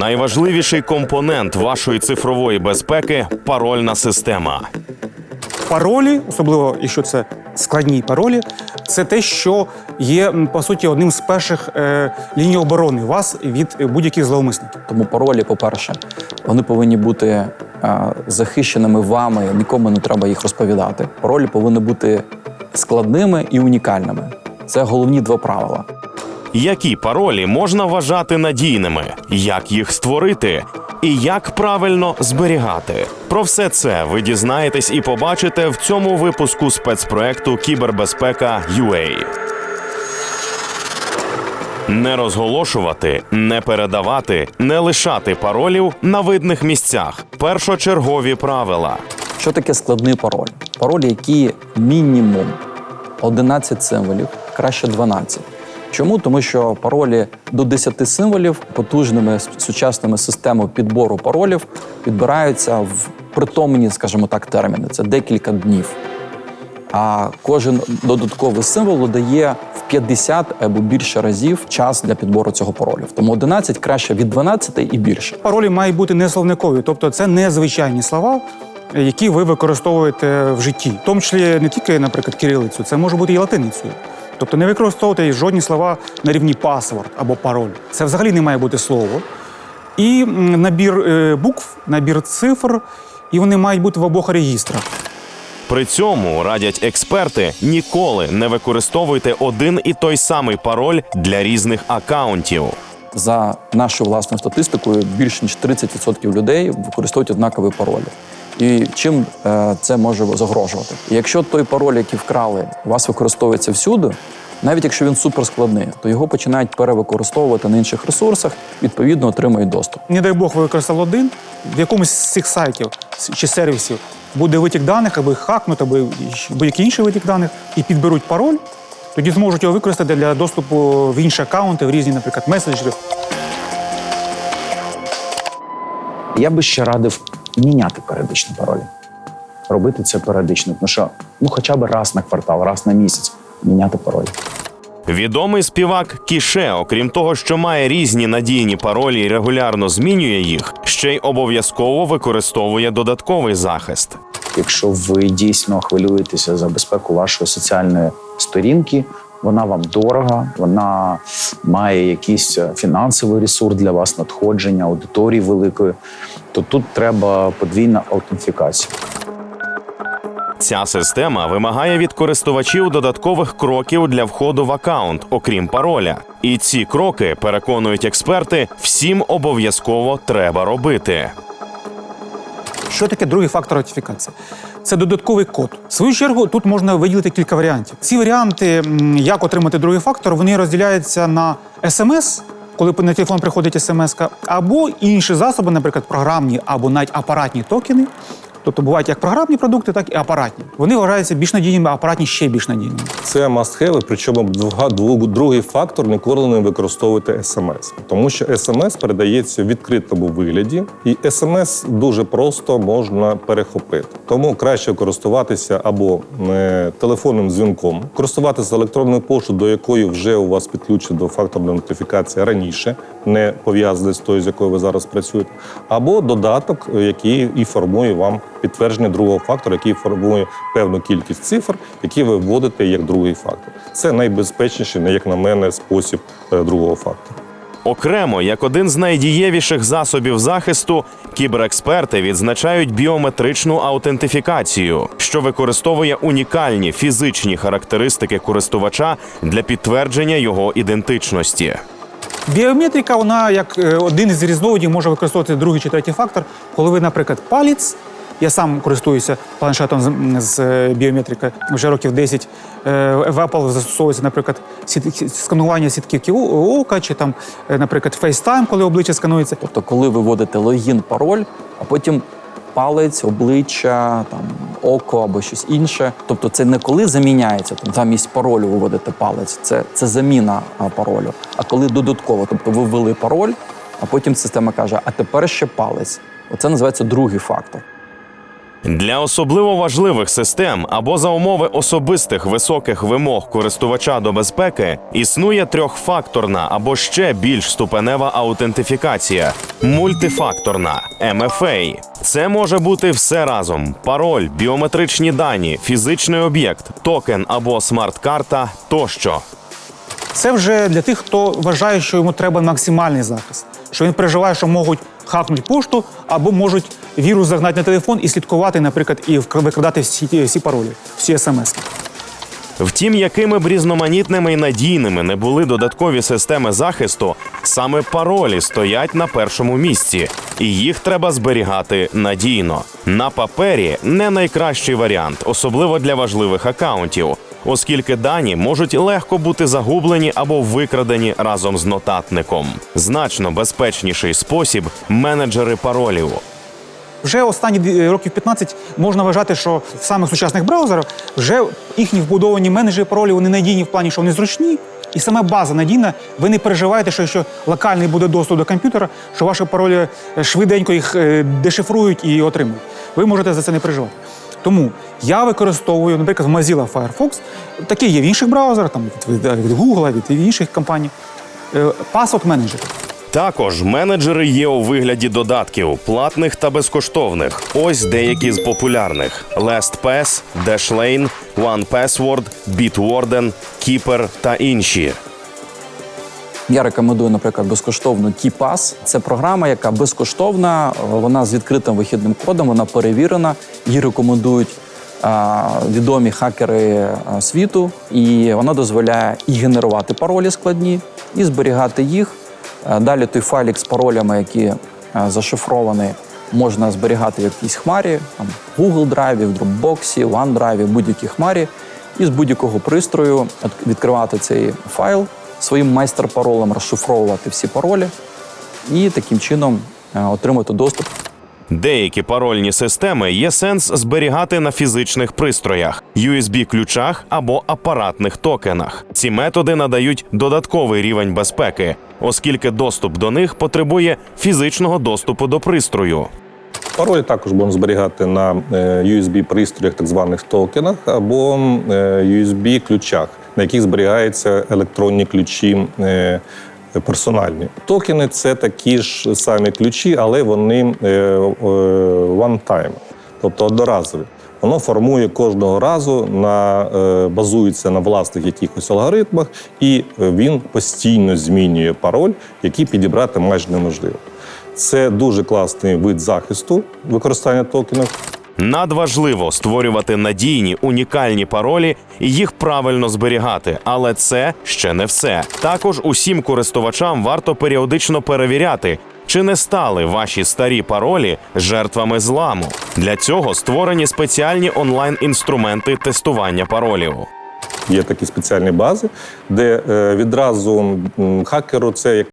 Найважливіший компонент вашої цифрової безпеки парольна система. Паролі, особливо якщо це складні паролі, це те, що є по суті одним з перших е, ліній оборони вас від будь-яких зловмисників. Тому паролі, по-перше, вони повинні бути е, захищеними вами, нікому не треба їх розповідати. Паролі повинні бути складними і унікальними. Це головні два правила. Які паролі можна вважати надійними, як їх створити і як правильно зберігати. Про все це ви дізнаєтесь і побачите в цьому випуску спецпроекту Кібербезпека UA. Не розголошувати, не передавати, не лишати паролів на видних місцях. Першочергові правила. Що таке складний пароль? Паролі, які мінімум 11 символів, краще 12. Чому? Тому що паролі до 10 символів потужними сучасними системами підбору паролів підбираються в притомні, скажімо так, терміни. Це декілька днів. А кожен додатковий символ дає в 50 або більше разів час для підбору цього паролю. Тому 11 краще від 12 і більше. Паролі мають бути не словникові, тобто це не звичайні слова, які ви використовуєте в житті. В тому числі не тільки, наприклад, кирилицю, це може бути і латиницею. Тобто не використовувати жодні слова на рівні паспорт або пароль. Це взагалі не має бути слово. І набір е, букв, набір цифр, і вони мають бути в обох регістрах. При цьому радять експерти ніколи не використовуйте один і той самий пароль для різних акаунтів. За нашою власною статистикою, більше ніж 30% людей використовують однакові паролі. І чим е, це може загрожувати? І Якщо той пароль, який вкрали, у вас використовується всюди, навіть якщо він суперскладний, то його починають перевикористовувати на інших ресурсах, відповідно отримують доступ. Не дай Бог ви використали один, в якомусь з цих сайтів чи сервісів буде витік даних, або їх хакнуть, або будь-який інший витік даних, і підберуть пароль, тоді зможуть його використати для доступу в інші акаунти, в різні, наприклад, меседжери. Я би ще радив міняти періодично паролі. Робити це періодично, тому що ну хоча б раз на квартал, раз на місяць міняти пароль. Відомий співак Кіше, окрім того, що має різні надійні паролі і регулярно змінює їх, ще й обов'язково використовує додатковий захист. Якщо ви дійсно хвилюєтеся за безпеку вашої соціальної сторінки, вона вам дорога, вона має якийсь е, фінансовий ресурс для вас, надходження, аудиторії великої, то тут треба подвійна аутентифікація. Ця система вимагає від користувачів додаткових кроків для входу в акаунт, окрім пароля. І ці кроки, переконують експерти, всім обов'язково треба робити. Що таке другий фактор аутентифікації? Це додатковий код. В свою чергу тут можна виділити кілька варіантів. Ці варіанти, як отримати другий фактор, вони розділяються на смс, коли на телефон приходить смс, або інші засоби, наприклад, програмні або навіть апаратні токени. Тобто бувають як програмні продукти, так і апаратні. Вони вважаються більш надійними, а апаратні ще більш надійними. Це must-have, причому другий фактор ніколи не використовуйте смс, тому що смс передається в відкритому вигляді, і смс дуже просто можна перехопити. Тому краще користуватися або е, телефонним дзвінком, користуватися електронною поштою, до якої вже у вас підключена до факторної нотифікації раніше, не пов'язаний з тою, з якою ви зараз працюєте, або додаток, е, який і формує вам підтвердження другого фактора, який формує певну кількість цифр, які ви вводите як другий фактор. Це найбезпечніший, як на мене, спосіб е, другого фактора. Окремо, як один з найдієвіших засобів захисту, кіберексперти відзначають біометричну аутентифікацію, що використовує унікальні фізичні характеристики користувача для підтвердження його ідентичності. Біометрика, вона як е, один із різновидів може використовувати другий чи третій фактор, коли ви, наприклад, палець. Я сам користуюся планшетом з, е, вже років 10. Е, В Apple застосовується, наприклад, сіт- сканування сітківки о- ока, чи там, е, наприклад, FaceTime, коли обличчя сканується. Тобто, коли ви вводите логін, пароль, а потім палець, обличчя, там око або щось інше. Тобто, це не коли заміняється там замість паролю ви вводите палець, це, це заміна паролю. А коли додатково, тобто ви ввели пароль, а потім система каже: а тепер ще палець. Оце називається другий фактор. Для особливо важливих систем або за умови особистих високих вимог користувача до безпеки існує трьохфакторна або ще більш ступенева аутентифікація мультифакторна MFA. Це може бути все разом: пароль, біометричні дані, фізичний об'єкт, токен або смарт-карта тощо. Це вже для тих, хто вважає, що йому треба максимальний захист, що він переживає, що можуть хакнути пошту або можуть вірус загнати на телефон і слідкувати, наприклад, і викрадати всі, всі паролі, всі смс. Втім, якими б різноманітними і надійними не були додаткові системи захисту, саме паролі стоять на першому місці, і їх треба зберігати надійно. На папері не найкращий варіант, особливо для важливих акаунтів, оскільки дані можуть легко бути загублені або викрадені разом з нотатником. Значно безпечніший спосіб менеджери паролів. Вже останні років 15 можна вважати, що в самих сучасних браузерах вже їхні вбудовані менеджери паролів вони надійні в плані, що вони зручні, і сама база надійна. Ви не переживаєте, що якщо локальний буде доступ до комп'ютера, що ваші паролі е, швиденько їх е, дешифрують і отримують. Ви можете за це не переживати. Тому я використовую, наприклад, в Mozilla Firefox, такі є в інших браузерах, там від, від, Google, від інших компаній. Password менеджер. Також менеджери є у вигляді додатків платних та безкоштовних. Ось деякі з популярних: LastPass, Dashlane, OnePassword, Bitwarden, Keeper та інші. Я рекомендую, наприклад, безкоштовну KeyPass. Це програма, яка безкоштовна, вона з відкритим вихідним кодом, вона перевірена. Її рекомендують відомі хакери світу, і вона дозволяє і генерувати паролі складні, і зберігати їх. Далі той файлік з паролями, які зашифровані, можна зберігати в якійсь хмарі, там, Google Drive, Dropbox, OneDrive, будь-якій хмарі, і з будь-якого пристрою відкривати цей файл, своїм майстер-паролем розшифровувати всі паролі і таким чином е, отримати доступ Деякі парольні системи є сенс зберігати на фізичних пристроях, USB-ключах або апаратних токенах. Ці методи надають додатковий рівень безпеки, оскільки доступ до них потребує фізичного доступу до пристрою. Паролі також можна зберігати на е, USB-пристроях, так званих токенах, або е, USB-ключах, на яких зберігаються електронні ключі. е, Персональні токени це такі ж самі ключі, але вони е, е, one time, тобто одноразові. Воно формує кожного разу на базується на власних якихось алгоритмах, і він постійно змінює пароль, який підібрати майже неможливо. Це дуже класний вид захисту використання токенів. Надважливо створювати надійні унікальні паролі і їх правильно зберігати, але це ще не все. Також усім користувачам варто періодично перевіряти, чи не стали ваші старі паролі жертвами зламу. Для цього створені спеціальні онлайн-інструменти тестування паролів. Є такі спеціальні бази, де е, відразу хакеру це як